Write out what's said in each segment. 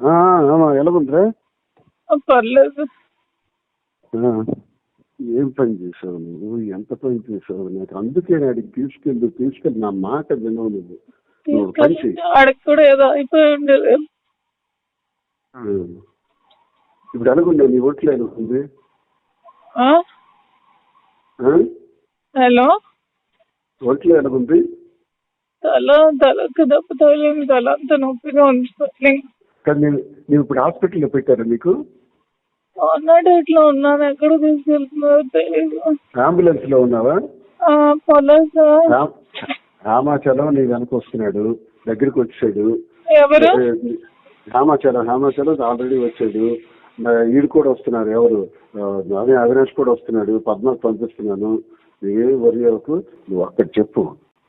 ఆ, ఆమా ఎలాగుందిరా? పర్లేదు. ఏం పని చేసావు నువ్వు? ఎంత పని చేసావు నాకు? అందుకే అడిగి తీసుకెళ్ళి తీసుకెళ్ళి. నా మాట వినవు నువ్వు. నువ్వు ఒక పని చెయ్యి. ఆడికి కూడా ఏదో అయిపోయి ఉండేది. ఆ. ఇప్పుడు ఎలాగుండే నీ ఒంట్లో? ఆ? హలో? ఒంట్లో ఎలాగుంది? తల తలకు దెబ్బ తగిలింది తల అంత నొప్పిగా ఉంది స్వెల్లింగ్ కానీ నేను ఇప్పుడు హాస్పిటల్లో పెట్టారా నీకు అన్నాడు ఇట్లా ఉన్నాను ఎక్కడ తీసుకెళ్తున్నారో తెలియదు అంబులెన్స్లో ఉన్నావా పొలం సార్. రామ్- రామాచలం నీ వెనక వస్తున్నాడు దగ్గరికి వచ్చాడు. ఎవరు? రామాచలం రామాచలం ఆల్రెడీ వచ్చాడు. ఈడు కూడా వస్తున్నారు ఎవరు? అవినాష్ కూడా వస్తున్నాడు పద్మాకు పంపిస్తున్నాను. నువ్వేం వరి నువ్వు అక్కడ చెప్పు.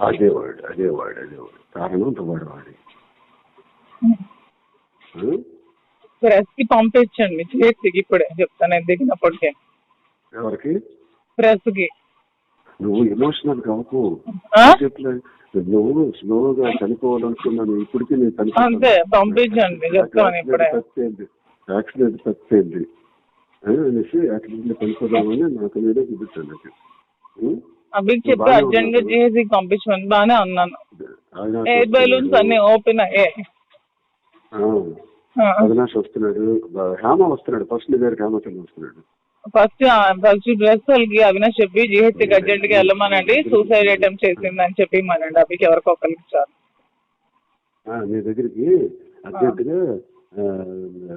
అదే వాడు అదే వాడు అదే వాడు. కారణం వాడు. వాడి ప్రెస్కి పంపించండి. చేతికి ఇప్పుడే చెప్తాను నేను దిగినప్పటికే. ఎవరికి? ప్రెస్కి నువ్వు ఎమోషనల్? చెప్పలే. నువ్వు స్లోగా చనిపోవాలనుకున్నాను. ఇప్పటికీ నేను అంతే, పంపించండి, చెప్తాను ఇప్పుడే. యాక్సిడెంట్ తప్పింది. అనేసి యాక్సిడెంట్ చనిపోదామని నాకు మీదే చూపించాను అభికి చెప్పి అర్జెంట్గా. చేసి పంపించమని బాగానే అన్నాను. ఎయిర్ బెలూన్స్ అన్ని ఓపెన్ అయ్యాయి. అవినాష్ వస్తున్నాడు. హేమ వస్తున్నాడు. ఫస్ట్ నీ దగ్గర హేమచంద్ర వస్తున్నాడు. ఫస్ట్ ఫస్ట్ డ్రెస్ వాళ్ళకి అవినాష్ చెప్పి జిహెచ్కి అర్జెంట్గా వెళ్ళమనండి. సూసైడ్ అటెంప్ట్ చేసిందని చెప్పి మనండి అభికి. ఎవరికి ఒకరికి ఆ, నీ దగ్గరికి అర్జెంటుగా ఆ, ఆ,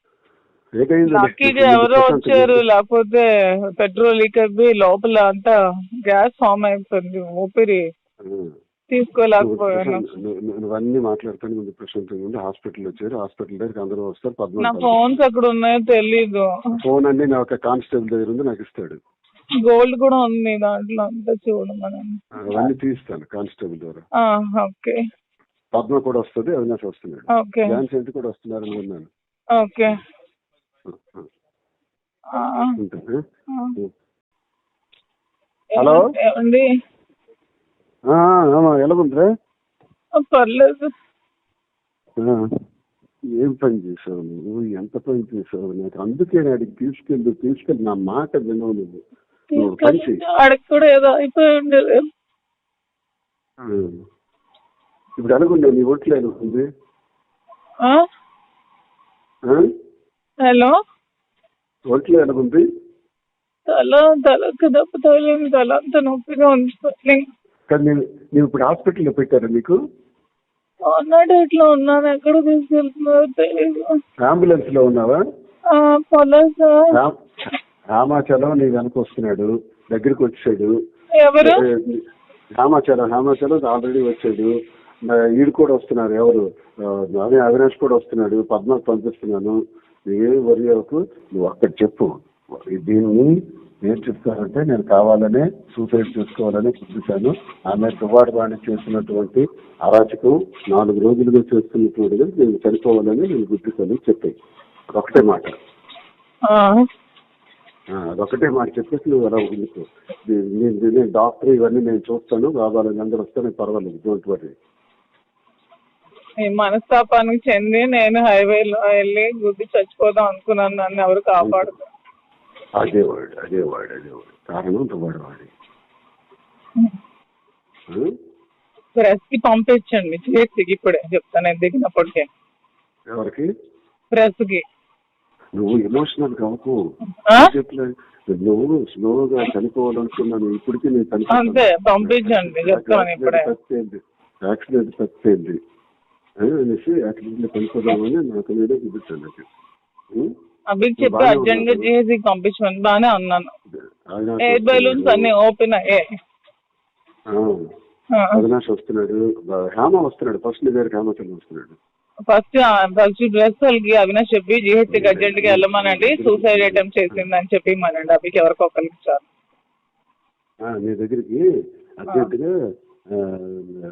లక్కీగా ఎవరో వచ్చారు లేకపోతే పెట్రోల్ లీక్ అయిపోయి లోపల అంతా గ్యాస్ ఫామ్ అయిపోయింది ఊపిరి తీసుకోలేకపోయాను. నువ్వన్నీ మాట్లాడుతాను ముందు ప్రశాంతంగా ఉండి హాస్పిటల్ వచ్చారు. హాస్పిటల్ దగ్గరికి అందరూ వస్తారు. నా పద్నాలుగు ఫోన్స్ ఎక్కడ ఉన్నాయో తెలీదు. ఫోన్ అన్ని నా ఒక కానిస్టేబుల్ దగ్గర ఉంది నాకు ఇస్తాడు. గోల్డ్ కూడా ఉంది దాంట్లో అంతా చూడమని అవన్నీ తీస్తాను కానిస్టేబుల్ ద్వారా. ఓకే. పద్మ కూడా వస్తుంది అవినాష్ వస్తున్నాడు. అంటే కూడా వస్తున్నారు అనుకున్నాను ఓకే. హలో? ఎలాగుందిరా? ఆ, పర్లేదు. ఏం పని చేసావు నువ్వు? ఎంత పని చేసావు? నాకు అందుకే అడిగి తీసుకెళ్ళి తీసుకెళ్ళి. నా మాట వినవు నువ్వు. ఏదో అయిపోయి ఉండేది ఆ. ఇప్పుడు ఎలాగుండే నీ? ఆ? హలో? తల తలకు దెబ్బ తగిలింది తల అంత నొప్పిగా ఉంది కానీ నేను ఇప్పుడు హాస్పిటల్లో పెట్టారా నీకు అన్నాడు ఇట్లా ఉన్నాను ఎక్కడ తీసుకెళ్తున్నారో తెలియదు అంబులెన్స్లో ఉన్నావా పొలం సార్. రామ్- రామాచలం నీ వెనక వస్తున్నాడు దగ్గరికి వచ్చాడు. ఎవరు? రామాచలం రామాచలం ఆల్రెడీ వచ్చాడు. ఈడు కూడా వస్తున్నారు ఎవరు? అదే అవినాష్ కూడా వస్తున్నాడు పద్మాకు పంపిస్తున్నాను. నువ్వేం వరి అవ్వకు నువ్వు అక్కడ చెప్పు. దీన్ని ఏం చెప్తానంటే నేను కావాలనే సూసైడ్ చేసుకోవాలని చూపించాను ఆమె తువాడు వాణి చేసినటువంటి అరాచకం నాలుగు రోజులుగా చేస్తున్నటువంటిది నేను చనిపోవాలని నేను గుర్తిస్తాను చెప్పాయి. ఒకటే మాట. అదొకటే మాట చెప్పేసి నువ్వు అలా నీ- నేను డాక్టర్ ఇవన్నీ నేను చూస్తాను. కావాలని అందరూ వస్తాను పర్వాలేదు. డోంట్ వరీ మనస్తాపానికి చెంది నేను హైవేలో వెళ్ళి గుద్ది చచ్చిపోదాం అనుకున్నాను. నన్ను ఎవరు కాపాడుతారు అదే వాడు అదే వాడు అదే వాడు. కారణం వాడు వాడి. ప్రెస్కి పంపించండి. చేతికి ఇప్పుడే చెప్తాను నేను దిగినప్పటికే. ఎవరికి? ప్రెస్కి నువ్వు ఎమోషనల్? చెప్పలే నువ్వు స్లోగా చనిపోవాలనుకున్నాను. ఇప్పటికీ నేను అంతే పంపించండి. చెప్తాను ఇప్పుడే. యాక్సిడెంట్ ఆ, అనేసి యాక్సిడెంట్లో చనిపోదామని నాకు నేనే చూపించాను నాకు? అభికి చెప్పి అర్జెంట్గా పంపించమని బాగానే ఉన్నాను ఆయన ఎయిర్ బెలూన్స్ అన్ని ఓపెన్ అయ్యాయి. అవినాష్ వస్తున్నాడు. హేమ వస్తున్నాడు. ఫస్ట్ నీ దగ్గర హేమచంద్ర వస్తున్నాడు. ఫస్ట్ ఫస్ట్ డ్రెస్ వాళ్ళకి అవినాష్ చెప్పి జిహెచ్కి అర్జెంట్గా వెళ్ళమనండి సూసైడ్ అటెంప్ట్ చేసిందని చెప్పి మనండి అభికి ఎవరికి ఒకరికి చాలు. నీ దగ్గరికి అర్జెంటుగా ఆ, ఆ,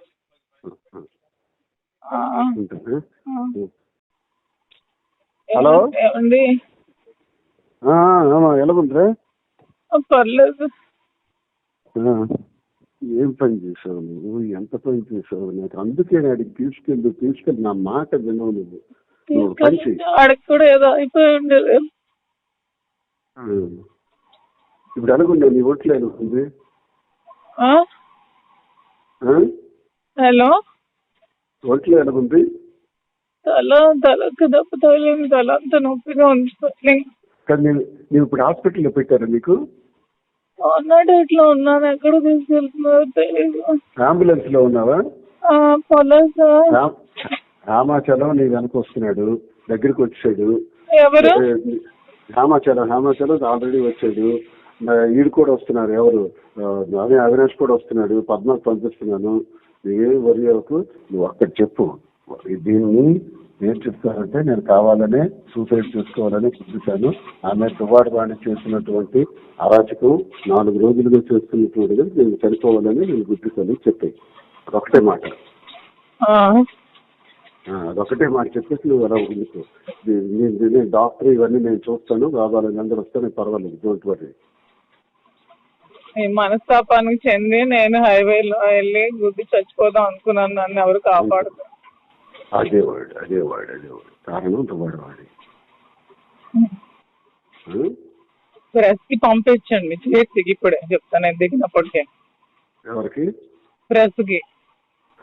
హలో? ఏమండి ఆ, ఆమా, ఎలాగుందిరా? ఆ, పర్లేదు. ఏం పని చేసావు నువ్వు? ఎంత పని చేసావు నాకు? అందుకే అడిగి తీసుకెళ్ళి తీసుకెళ్ళి. నా మాట వినవు నువ్వు. ఆడికి కూడా ఏదో అయిపోయి ఉండేది. ఇప్పుడు అనుకున్నా నీ ఆ? హలో? ఒట్లు అనుకుంది తల తలకు దెబ్బ తగిలింది. తల అంత నొప్పిగా ఉంది. కానీ నేను నువ్వు ఇప్పుడు హాస్పిటల్లో పెట్టారా నీకు అన్నాడు ఇట్లా ఉన్నాను. ఎక్కడ తీసుకెళ్తున్నారో తెలియదు అంబులెన్స్లో ఉన్నావా పర్లేదు సార్. రామ్- రామాచలం నీ వెనక వస్తున్నాడు. దగ్గరికి వచ్చాడు. ఎవరు? రామాచలం రామాచలం ఆల్రెడీ వచ్చాడు. ఈడు కూడా వస్తున్నారు ఎవరు? అవినాష్ కూడా వస్తున్నాడు. పద్మకు పంపిస్తున్నాను నువ్వేం వరి అవ్వకు నువ్వు అక్కడ చెప్పు. దీన్ని ఏం చెప్తానంటే నేను కావాలనే సూసైడ్ చేసుకోవాలని చూపించాను ఆమె దువాడు వాణి చేసినటువంటి అరాచకం నాలుగు రోజులుగా చేస్తున్నటువంటి నేను చనిపోవాలని నేను గుర్తిస్తాను చెప్పాయి అదొకటే మాట. అదొకటే మాట చెప్పేసి నువ్వు నీ- నేను డాక్టర్ ఇవన్నీ నేను చూస్తాను. కావాలని అందరూ వస్తే నేను పర్వాలేదు. డోంట్ వరీ ఈ మనస్తాపానికి చెంది నేను హైవేలో వెళ్ళి గుద్ది చచ్చిపోదాం అనుకున్నాను. నన్ను ఎవరు కాపాడదు అదే వాడు అదే వాడు అదే వాడు. వాడి ఆ? ప్రెస్కి పంపించండి. చేసి ఇప్పుడే చెప్తాను నేను దిగినప్పటికే. ఎవరికి? ప్రెస్కి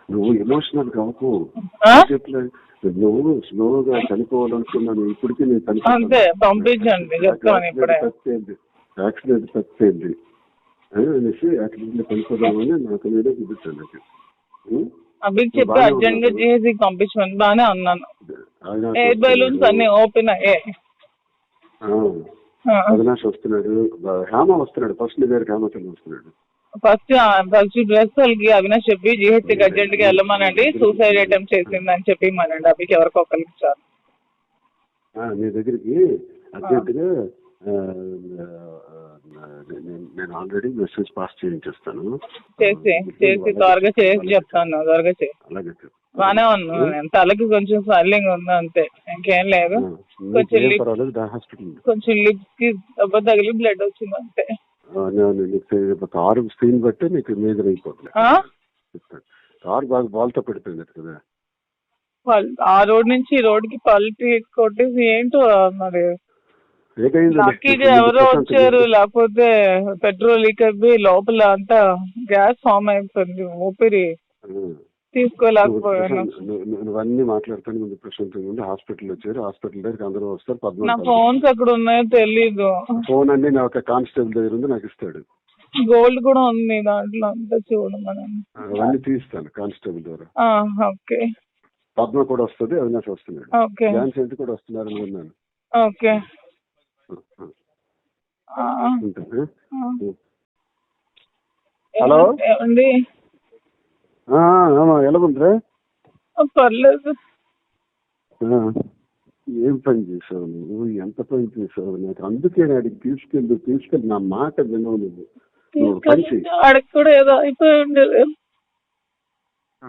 నువ్వు ఎమోషనల్ కావకు నువ్వు స్లోగా చనిపోవాలనుకున్నాను. ఇప్పటికీ నేను అంతే పంపించండి. చెప్తాను ఇప్పుడే. యాక్సిడెంట్ ఆ, అనేసి యాక్సిడెంట్లో చనిపోదామని నాకు నేనే చూపించాను నాకు? అభికి చెప్పి అర్జెంట్గా. చేసి పంపించమని ఉన్నాను అవినాష్ ఎయిర్ బెలూన్స్ వస్తున్నాడు. అన్ని ఓపెన్ అయ్యాయి. ఆ, ఆ. అవినాష్ వస్తున్నాడు. హేమ వస్తున్నాడు. ఫస్ట్ దగ్గర హేమచంద్ర వస్తున్నాడు. ఫస్ట్ ఫస్ట్ డ్రెస్ వాళ్ళకి అవినాష్ చెప్పి జిహెచ్కి అర్జెంట్గా వెళ్ళమనండి. సూసైడ్ అటెంప్ట్ చేసిందని చెప్పి మనండి అభికి ఎవరికి ఒకరికి చాలు నీ దగ్గరికి అర్జెంటుగా ఆ, ఆ, నేను- ఆల్రెడీ మెసేజ్ పాస్ చేయించేస్తాను. చేసి చేసి త్వరగా చేసి చెప్తాను త్వరగా అలాగే చెప్పు. బాగానే ఉన్నాను నేను తలకి కొంచెం స్వెల్లింగ్ ఉంది అంతే ఇంకేం లేదు. కొంచెం లిప్ కొంచెం లిప్స్కి దెబ్బ తగిలి బ్లడ్ వచ్చింది అంతే. కారు స్క్రీన్ బట్టి నీకు మీద అయిపోతుంది కారు బాగా బాల్తో పెడిపోయింది కదా. ఆ రోడ్ నుంచి ఈ రోడ్కి పల్టీ కొట్టేసి ఏంటో మరి? లక్కీగా ఎవరో వచ్చారు లేకపోతే పెట్రోల్ లీక్ అయిపోయి లోపల అంతా గ్యాస్ ఫామ్ అయిపోయింది ఊపిరి తీసుకోలేకపోయాను. నువ్వు అన్ని మాట్లాడుతాను ముందు ప్రశాంతంగా ఉంది హాస్పిటల్ వచ్చారు. హాస్పిటల్ దగ్గరికి అందరూ వస్తారు నా ఫోన్స్ అక్కడ ఉన్నాయో తెలీదు. ఫోన్ అన్ని నా ఒక కానిస్టేబుల్ దగ్గర ఉంది నాకు ఇస్తాడు. గోల్డ్ కూడా ఉంది దాంట్లో అంతా చూడమని. అవన్నీ తీస్తాను కానిస్టేబుల్ ద్వారా. ఆ, ఓకే. పద్మ కూడా వస్తుంది అవినాష్ వస్తున్నాడు. ఎంత కూడా వస్తున్నారని విన్నాను. ఓకే. హలో? ఏమండి ఎలాగుందిరా? పర్లేదు. ఏం పని చేసావు నువ్వు? ఎంత పని చేసావు నాకు? అందుకే అడిగి తీసుకెళ్ళి తీసుకెళ్ళి. నా మాట వినవు నువ్వు. కూడా ఏదో అయిపోయి ఉండేది ఆ.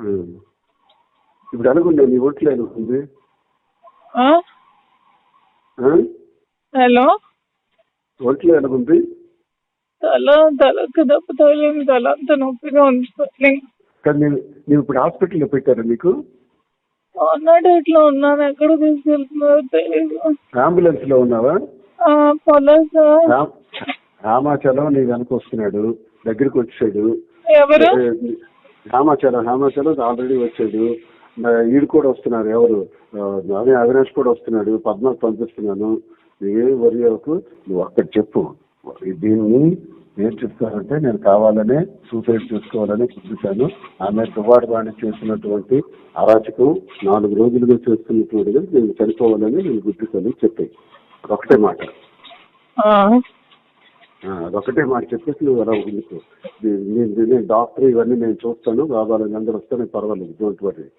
ఇప్పుడు అనుకుంటా నీ? ఆ? హలో? ఒంట్లో ఎలాగుంది తల తలకు దెబ్బ తగిలింది తల అంత నొప్పిగా ఉంది స్వెల్లింగ్. కానీ నేను నువ్వు ఇప్పుడు హాస్పిటల్లో పెట్టారా నీకు అన్నాడు ఇట్లా ఉన్నాను ఎక్కడ తీసుకెళ్తున్నారో తెలియదు అంబులెన్స్లో ఉన్నావా పర్లేదు సార్. రామ్- రామాచలం నీ వెనక వస్తున్నాడు దగ్గరికి వచ్చాడు. ఎవరు? రామాచలం రామాచలం ఆల్రెడీ వచ్చాడు. ఈడు కూడా వస్తున్నారు ఎవరు? ఆ, అవినాష్ కూడా వస్తున్నాడు పద్మాకు పంపిస్తున్నాను. నువ్వేం వరి అవ్వకు నువ్వు అక్కడ చెప్పు. దీన్ని ఏం చెప్తానంటే నేను కావాలనే సూసైడ్ చేసుకోవాలని చూపించాను ఆమె దువాడు వాణి చేసినటువంటి అరాచకం నాలుగు రోజులుగా చేస్తున్నటువంటిది నేను చనిపోవాలని నేను గుర్తిస్తాను చెప్పాయి ఒకటే మాట. అదొకటే మాట చెప్పేసి నువ్వు అలా నేను డాక్టర్ ఇవన్నీ నేను చూస్తాను. కావాలని అందరూ వస్తే నేను పర్వాలేదు. ఈ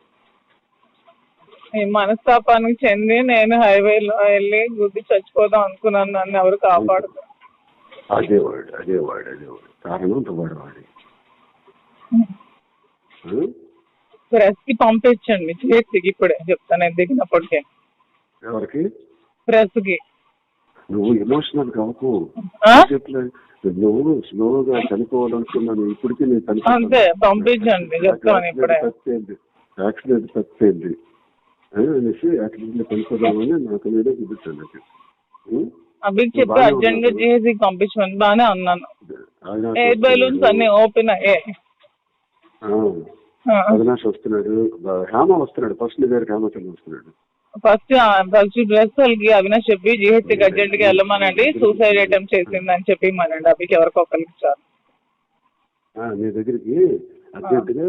మనస్తాపానికి చెంది నేను హైవేలో వెళ్ళి గుద్ది చచ్చిపోదాం అనుకున్నాను. నన్ను ఎవరు కాపాడుతారు అదే వాడు అదే వాడు అదే వాడు. వాడి? ప్రెస్కి పంపించండి. చేతికి ఇప్పుడే చెప్తాను దిగినప్పటికే. ఎవరికి? ప్రెస్కి నువ్వు ఎమోషనల్ కావకు నువ్వు స్లోగా చనిపోవాలనుకున్నాను. ఇప్పటికీ నేను అంతే, పంపించండి, చెప్తాను ఇప్పుడే. యాక్సిడెంట్ తప్పింది. అనేసి యాక్సిడెంట్లో చనిపోదామని నాకు మీదే చూపించాను అభికి చెప్పి బాగానే అర్జెంట్గా ఉన్నాడు. చేసి పంపించమని బాగానే అన్నాను. ఆయన ఎయిర్ బెలూన్స్ అన్ని ఓపెన్ అయ్యాయి. అవినాష్ వస్తున్నాడు. హేమ వస్తున్నాడు. ఫస్ట్ నీ దగ్గర హేమచంద్ర వస్తున్నాడు. ఫస్ట్ ఫస్ట్ డ్రెస్ వాళ్ళకి అవినాష్ చెప్పి జిహెచ్కి అర్జెంట్గా వెళ్ళమనండి. సూసైడ్ అటెంప్ట్ చేసిందని చెప్పి మనండి అభికి ఎవరికో ఒకరికి చాలు. నీ దగ్గరికి అర్జెంట్గా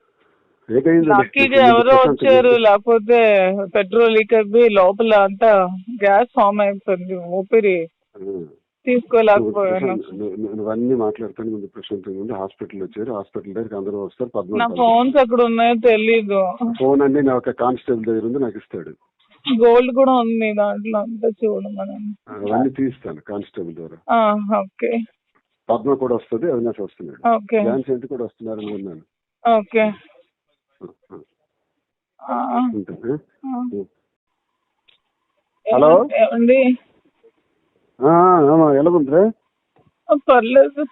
లక్కీగా ఎవరో వచ్చారు లేకపోతే పెట్రోల్ లీక్ అయిపోయి లోపల అంతా గ్యాస్ ఫామ్ అయిపోయింది ఊపిరి తీసుకోలేకపోయాను. నువ్వన్నీ మాట్లాడుతాను ముందు ప్రశాంతంగా ఉంది హాస్పిటల్ వచ్చారు. హాస్పిటల్ దగ్గరికి అందరూ వస్తారు. నా ఫోన్స్ ఎక్కడ ఉన్నాయో తెలీదు. ఫోన్ అన్ని నా ఒక కానిస్టేబుల్ దగ్గర ఉంది నాకు ఇస్తాడు. గోల్డ్ కూడా ఉంది దాంట్లో అంతా చూడమని అవన్నీ తీస్తాను కానిస్టేబుల్ ద్వారా. ఓకే. పద్మ కూడా వస్తుంది అవినాష్ వస్తున్నాడు. ఓకే. ఝాన్సీ ఎంత కూడా వస్తున్నారని విన్నాను. ఓకే. హలో? ఏమండి ఎలాగుందిరా పర్లేదు.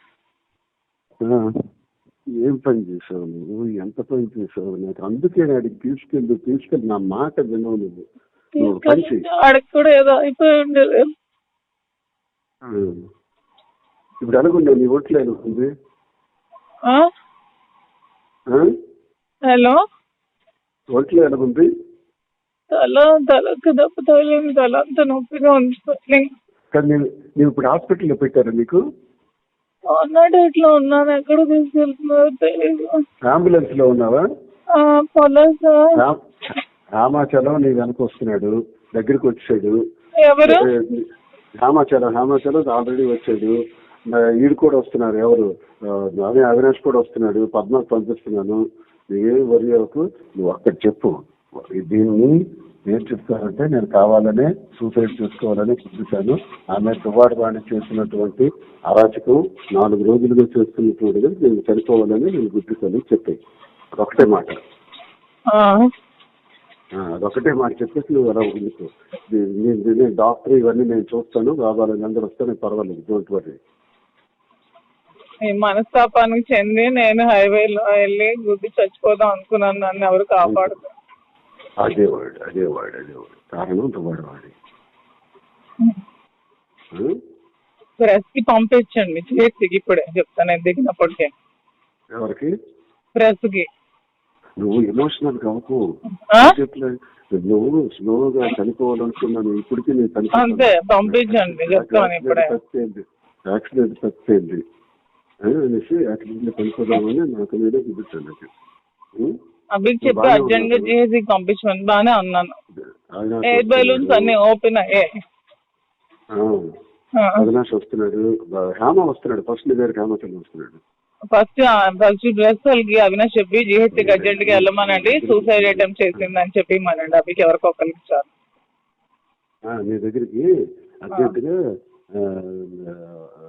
ఏం పని చేసావు నువ్వు? ఎంత పని చేసావు నాకు? అందుకే అడిగి తీసుకెళ్ళి తీసుకెళ్ళి. నా మాట వినవు నువ్వు. నువ్వు ఒక పని చెయ్యి. ఆడికి కూడా ఏదో అయిపోయి ఉండేది ఆ. ఇప్పుడు అనుకుంటా నీ ఆ? ఆ? హలో? ఎలాగుంది తల తలకు దెబ్బ తగిలింది తల అంత నొప్పిగా ఉంది. కానీ నేను ఇప్పుడు హాస్పిటల్లో పెట్టారా నీకు అన్నాడు ఇట్లా ఉన్నాను ఎక్కడ తీసుకెళ్తున్నారో తెలియదు అంబులెన్స్లో ఉన్నావా పర్లేదు సార్. రామ్- రామాచలం నీ వెనక వస్తున్నాడు దగ్గరికి వచ్చాడు. ఎవరు? రామాచలం రామాచలం ఆల్రెడీ వచ్చాడు. ఈడు కూడా వస్తున్నారు ఎవరు? అదే అవినాష్ కూడా వస్తున్నాడు పద్మాకు పంపిస్తున్నాను. నువ్వేం వరి నువ్వు అక్కడ చెప్పు. దీన్ని ఏం చెప్తానంటే నేను కావాలనే సూసైడ్ చేసుకోవాలని చూపించాను ఆమె దువాడు వాణి చేసినటువంటి అరాచకం నాలుగు రోజులుగా చేస్తున్నటువంటిది నేను చనిపోవాలని నేను గుర్తిస్తాను చెప్పాయి ఒకటే మాట. అదొకటే మాట చెప్పేసి నువ్వు అలా నీ- నేను డాక్టర్ ఇవన్నీ నేను చూస్తాను కావాలని అందరూ వస్తే నేను పర్వాలేదు డోంట్ వరీ ఈ మనస్తాపానికి చెంది నేను హైవేలో వెళ్ళి గుద్ది చచ్చిపోదాం అనుకున్నాను. నన్ను ఎవరు అదే అదే అదే కారణం ఆ? ప్రెస్కి పంపించండి. చేతికి ఇప్పుడే చెప్తాను దిగినప్పటికే. ఎవరికి? ప్రెస్కి నువ్వు ఎమోషనల్ కావకు నువ్వు స్లోగా చనిపోవాలనుకున్నాను ఇప్పటికీ నేను అంతే, పంపించండి, చెప్తాను ఇప్పుడే. యాక్సిడెంట్ ఆ, అనేసి యాక్సిడెంట్ చనిపోదామని నాకు మీదే చూపించాను నాకు? అభికి చెప్పి అర్జెంట్గా. చేసి పంపించమని అవినాష్ ఎయిర్ బెలూన్స్ అన్ని ఓపెన్ అయ్యాయి. ఆ, అవినాష్ వస్తున్నాడు. హేమ వస్తున్నాడు. ఫస్ట్ నీ దగ్గరికి హేమ వస్తున్నాడు. ఫస్ట్ ఫస్ట్ డ్రెస్ వాళ్ళకి అవినాష్ చెప్పి జిహెచ్కి అర్జెంట్గా వెళ్ళమనండి. సూసైడ్ అటెంప్ట్ చేసిందని చెప్పి మనండి అభికి ఎవరికో ఒకరికి చాలు. నీ దగ్గరికి అర్జెంటుగా ఆ, ఆ,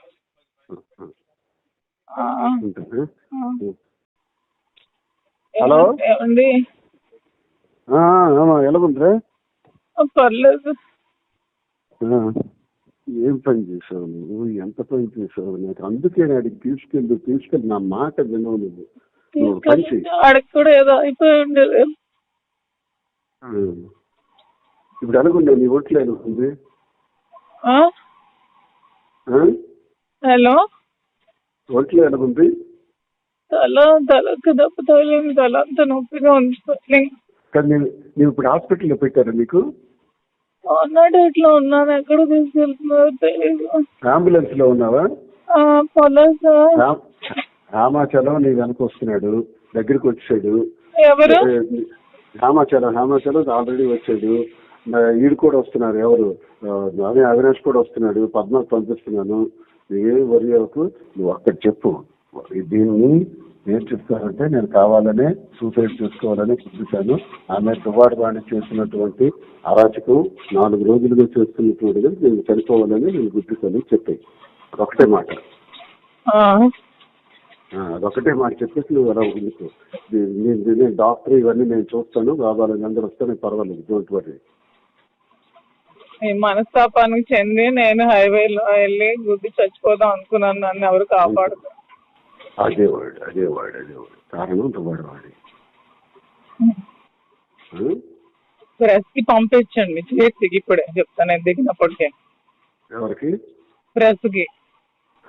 హలో? ఏమండి? ఎలా ఉందిరా ఆ, పర్లేదు. ఏం పని చేసావు నువ్వు? ఎంత పని చేసావు? నాకు అందుకే అడిగి తీసుకెళ్ళి తీసుకెళ్ళి. నా మాట వినవు నువ్వు. ఇప్పుడు అనుకున్నా నీ ఎలా ఉంది? హలో? ఒంట్లో ఎలా ఉంది? తల తలకు దెబ్బ తగిలింది తల అంతా నొప్పిగా ఉంది స్వెల్లింగ్ కానీ నేను ఇప్పుడు హాస్పిటల్లో పెట్టారా నీకు అన్నాడు ఇట్లా ఉన్నాను ఎక్కడ తీసుకెళ్తున్నారో తెలియదు అంబులెన్స్లో ఉన్నావా? ఆ, సార్. రామ్- రామాచలం నీ వెనక వస్తున్నాడు దగ్గరికి వచ్చాడు. ఎవరు? రామాచలం రామాచలం ఆల్రెడీ వచ్చాడు. ఈడు కూడా వస్తున్నారు ఎవరు? ఆ, అదే అవినాష్ కూడా వస్తున్నాడు పద్మకు పంపిస్తున్నాను. నువ్వేం వరి అవ్వకు నువ్వు అక్కడ చెప్పు. దీన్ని ఏం చెప్తానంటే నేను కావాలనే సూసైడ్ చేసుకోవాలని చూపించాను ఆమె దువాడు వాణి చేసినటువంటి అరాచకం నాలుగు రోజులుగా చేస్తున్నటువంటి నేను చనిపోవాలని నేను గుర్తిస్తాను చెప్పాయి. ఒకటే మాట. అదొకటే మాట చెప్పేసి నువ్వు అలా ఉండుకో నే- నేను నేను డాక్టర్ ఇవన్నీ నేను చూస్తాను కావాలని అందరూ వస్తే పర్వాలేదు డోంట్ వరీ మనస్తాపానికి చెంది నేను హైవేలో వెళ్ళి గుద్ది చచ్చిపోదాం అనుకున్నాను. నన్ను ఎవరు కాపాడు అదే వాడు అదే వాడు అదే వాడు. కారణం దువాడు వాడి. ఆ? ప్రెస్కి పంపించండి. చేతికి ఇప్పుడే చెప్తాను దిగినప్పటికే. ఎవరికి? ప్రెస్కి.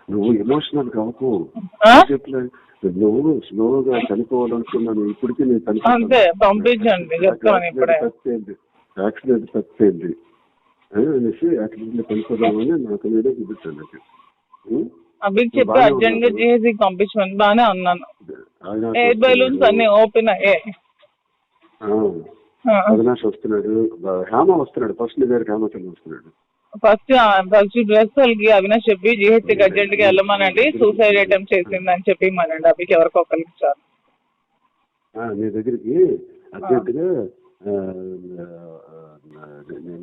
నువ్వు ఎమోషనల్? చెప్పలే నువ్వు స్లోగా చనిపోవాలనుకున్నాను ఇప్పటికీ నేను అంతే, పంపించండి, చెప్తాను ఇప్పుడే. యాక్సిడెంట్ ఆ, అనేసి యాక్సిడెంట్ చనిపోదామని నాకు మీదే చూపించాను నాకు ఉం? అభికి చెప్పి అర్జెంట్గా. చేసి పంపించమని ఉన్నాను అవినాష్ ఎయిర్ బెలూన్స్. అన్ని ఓపెన్ అయ్యాయి. అవినాష్ వస్తున్నాడు. హేమ వస్తున్నాడు. ఫస్ట్ నీ హేమ వస్తున్నాడు. ఫస్ట్ ఫస్ట్ డ్రెస్ వాళ్ళకి అవినాష్ చెప్పి జిహెచ్కి అర్జెంట్గా వెళ్ళమనండి. సూసైడ్ అటెంప్ట్ చేసిందని చెప్పి మనండి అభికి ఎవరికో ఒకరికి చాలు నీ దగ్గరికి అర్జెంటుగా ఆ, ఆ,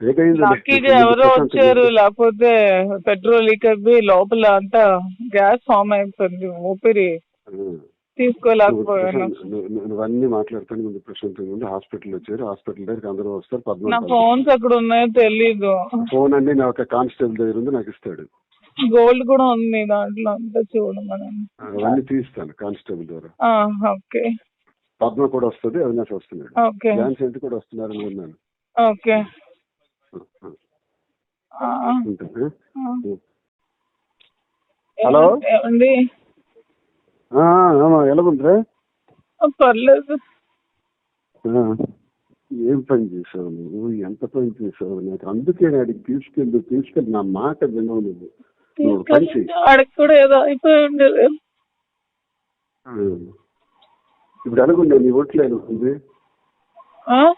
లక్కీగా ఎవరో వచ్చారు లేకపోతే పెట్రోల్ లీక్ అయిపోయి లోపల అంతా గ్యాస్ ఫామ్ అయిపోయింది ఊపిరి తీసుకోలేకపోయాను. నువ్వన్నీ మాట్లాడుతాను ముందు ప్రశాంతంగా ఉండి. హాస్పిటల్ వచ్చారు హాస్పిటల్ దగ్గరికి అందరూ వస్తారు నా ఫోన్స్ ఎక్కడ ఉన్నాయో తెలీదు. ఫోన్ అన్ని నా ఒక కానిస్టేబుల్ దగ్గర ఉంది నాకు ఇస్తాడు. గోల్డ్ కూడా ఉంది దాంట్లో అంతా చూడమని అవన్నీ తీస్తాను కానిస్టేబుల్ ద్వారా. ఆ, ఓకే. పద్మ కూడా వస్తుంది అవినాష్ వస్తున్నాడు. అంటే కూడా వస్తున్నారు అని విన్నాను. ఓకే. హలో? ఏమండి? ఆ, ఆమా ఎలా ఉందిరా పర్లేదు. ఏం పని చేసావు నువ్వు? ఎంత పని చేసావు నాకు? అందుకే అడిగి తీసుకెళ్ళి తీసుకెళ్ళి. నా మాట వినవు నువ్వు. నువ్వు పని చెయ్యి. ఆడికి కూడా ఏదో అయిపోయి ఉండేది. ఆ. ఇప్పుడు అనుకున్నా నీ ఒంట్లో ఎలా ఉంది ఆ? ఆ?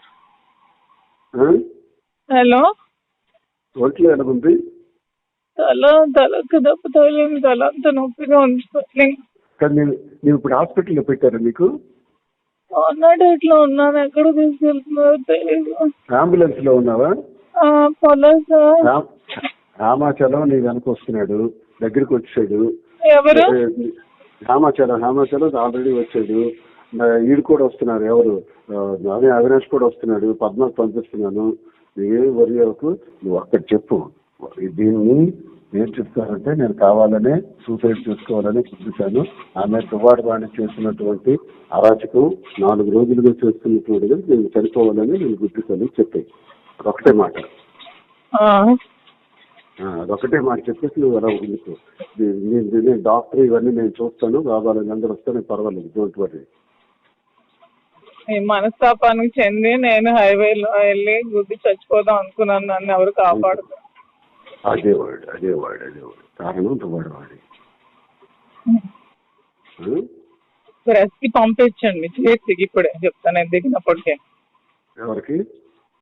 హలో? ఎలా ఉంది తల తలకు దెబ్బ తగిలింది తల అంత నొప్పిగా ఉంది స్వెల్లింగ్. కానీ నేను నేను ఇప్పుడు హాస్పిటల్లో పెట్టారా నీకు ఉన్న డేట్లో ఉన్నాను? ఎక్కడ తీసుకెళ్తున్నారో తెలియదు అంబులెన్స్లో ఉన్నావా సార్. రామ్- రామాచలం నీ వెనక వస్తున్నాడు. దగ్గరికి వచ్చాడు. ఎవరు? రామాచలం రామాచలం ఆల్రెడీ వచ్చాడు. ఆ, ఈడు కూడా వస్తున్నారు ఎవరు? ఆ, అదే అవినాష్ కూడా వస్తున్నాడు. పద్మకు పంపిస్తున్నాను. నువ్వేం వరి అవ్వకు నువ్వు అక్కడ చెప్పు. దీన్ని ఏం నేను కావాలనే సూసైడ్ చేసుకోవాలని చూపించాను ఆమె తువాడు వాణి చేసినటువంటి అరాచకం నాలుగు రోజులుగా చేస్తున్నటువంటిది నేను చనిపోవాలని నేను గుర్తిస్తాను చెప్పే ఒకటే మాట. అదొకటే మాట చెప్పేసి నువ్వు అలా నీ- నేను డాక్టర్ ఇవన్నీ నేను చూస్తాను కావాలని అందరూ వస్తే పర్వాలేదు డోంట్ వరీ మనస్తాపానికి చెంది నేను హైవేలో వెళ్ళి గుద్ది చచ్చిపోదాం అనుకున్నాను. నన్ను ఎవరు కాపాడదు అదే వాడు అదే వాడు అదే వాడు. కారణం తువాడు వాడి. ప్రెస్కి పంపించండి. చేతికి ఇప్పుడే చెప్తాను. నేను దిగినప్పటికే. ఎవరికి?